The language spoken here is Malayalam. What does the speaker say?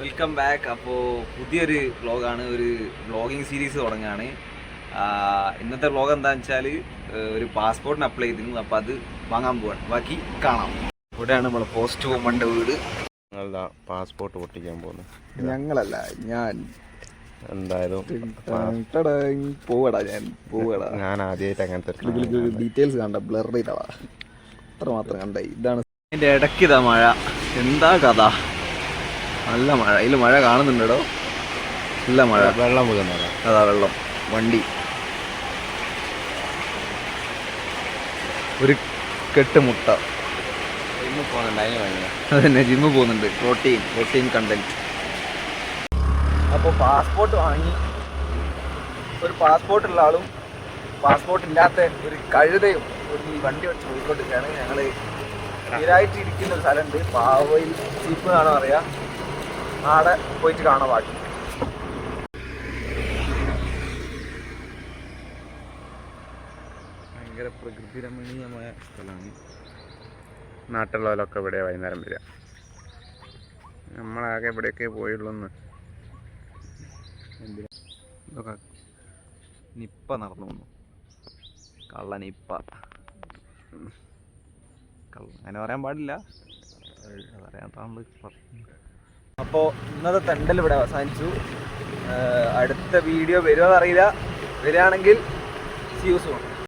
വെൽക്കം ബാക്ക് അപ്പോൾ പുതിയൊരു വ്ളോഗാണ് ഒരു വ്ളോഗിങ് സീരീസ് തുടങ്ങുകയാണ് ഇന്നത്തെ വ്ളോഗ് എന്താണെന്ന് വെച്ചാൽ ഒരു പാസ്പോർട്ടിന് അപ്ലൈ ചെയ്തിരുന്നു. അപ്പോൾ അത് വാങ്ങാൻ പോവാണ്. ബാക്കി കാണാം. ഇവിടെയാണ് നമ്മൾ പോസ്റ്റ് വുമന്റെ വീട്. ഞങ്ങളുടെ പാസ്പോർട്ട് പൊട്ടിക്കാൻ പോകുന്നു ഞങ്ങളല്ല ഞാൻ. എന്തായാലും പോവടാ ഞാൻ. പോവടാ. ഞാൻ ആദ്യമായിട്ട് അങ്ങനത്തെ ഡീറ്റെയിൽസ് കണ്ട ബ്ലർ ചെയ്തടാ അത്ര മാത്രം കണ്ട ഇതാണ് എന്റെ ഇടയ്ക്ക് ഇതാ മഴ. എന്താ കഥ? നല്ല മഴ. ഇതിൽ മഴ കാണുന്നുണ്ടോ നല്ല മഴ. വെള്ളം വീഴുന്നതാ അതാ വെള്ളം. വണ്ടി. ഒരു കെട്ട് മുട്ട ഇന്ന് പോകുന്നുണ്ട്. അതിന് ഭയങ്കര അതന്നെ ജിമ്മ് പോകുന്നുണ്ട്. പ്രോട്ടീൻ. പ്രോട്ടീൻ കണ്ടന്റ് അപ്പോൾ പാസ്പോർട്ട് വാങ്ങി. ഒരു പാസ്പോർട്ട് ഉള്ള ആളും പാസ്പോർട്ട് ഇല്ലാത്ത ഒരു കഴുതയും ഒരു വണ്ടി വെച്ച് പോയിക്കൊണ്ടിരിക്കുകയാണ്. ഞങ്ങൾ സ്ഥിരമായിട്ട് ഇരിക്കുന്ന ഒരു സ്ഥലമുണ്ട്. പാവയിൽ. ചീപ്പ് എന്നാണോ അറിയാം ആടെ പോയിട്ട് കാണാൻ ബാക്കി ഭയങ്കര പ്രകൃതി രമണീയമായ സ്ഥലമാണ്. നാട്ടിലുള്ളവരൊക്കെ ഇവിടെ വൈകുന്നേരം വരിക. നമ്മളാകെ ഇവിടെയൊക്കെ പോയുള്ളൂ എന്ന് ഇതൊക്കെ നിപ്പ നടന്നു വന്നു. കള്ള നിപ്പ. അങ്ങനെ പറയാൻ പാടില്ല. അപ്പോൾ ഇന്നത്തെ തെണ്ടൽ ഇവിടെ അവസാനിച്ചു. അടുത്ത വീഡിയോ വരുമോ അറിയില്ല. വരികയാണെങ്കിൽ സി യൂസ്